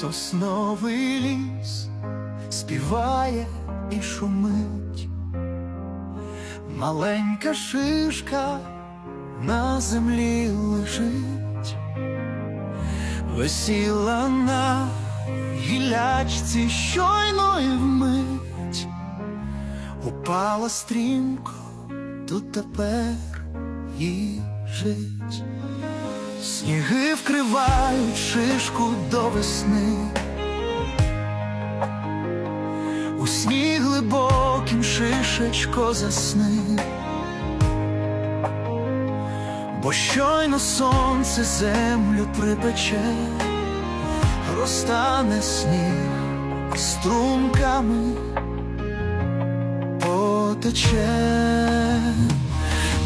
Сосновий ліс співає і шумить, маленька шишка на землі лежить, висіла на гілячці щойно і вмить, упала стрімко, тут тепер їй жить. Сніги вкривають шишку до весни. У сніг глибоким шишечко засни, бо щойно сонце землю припече, розтане сніг струмками потече,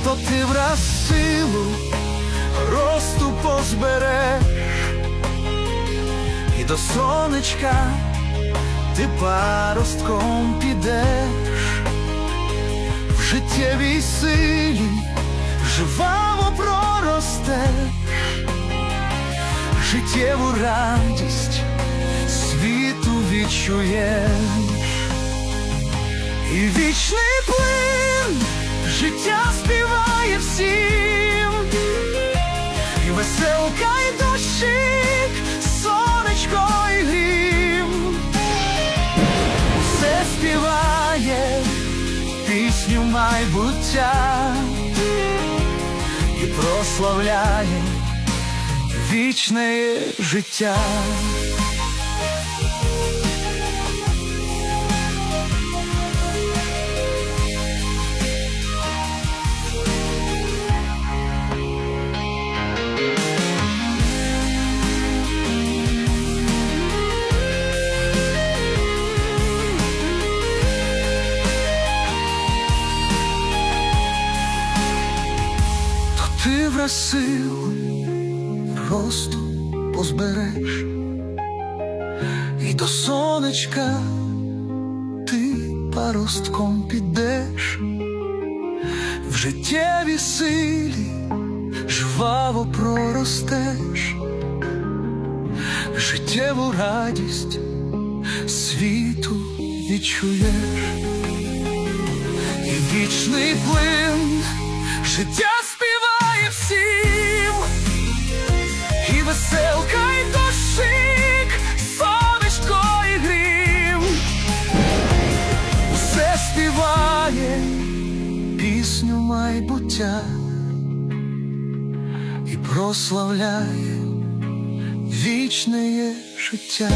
то ти враз силу росту позбереш, і до сонечка ти паростком підеш, в життєвій силі живаво проростеш, життєву радість світу відчуєш, і вічний плин життя співає всім, пісню майбуття і прославляє вічне життя. Ти враз сил росту позбереш, і до сонечка ти паростком підеш, в життєвій силі жваво проростеш, життєву радість світу відчуєш. І вічний плин життя майбуття і прославляй вічне життя.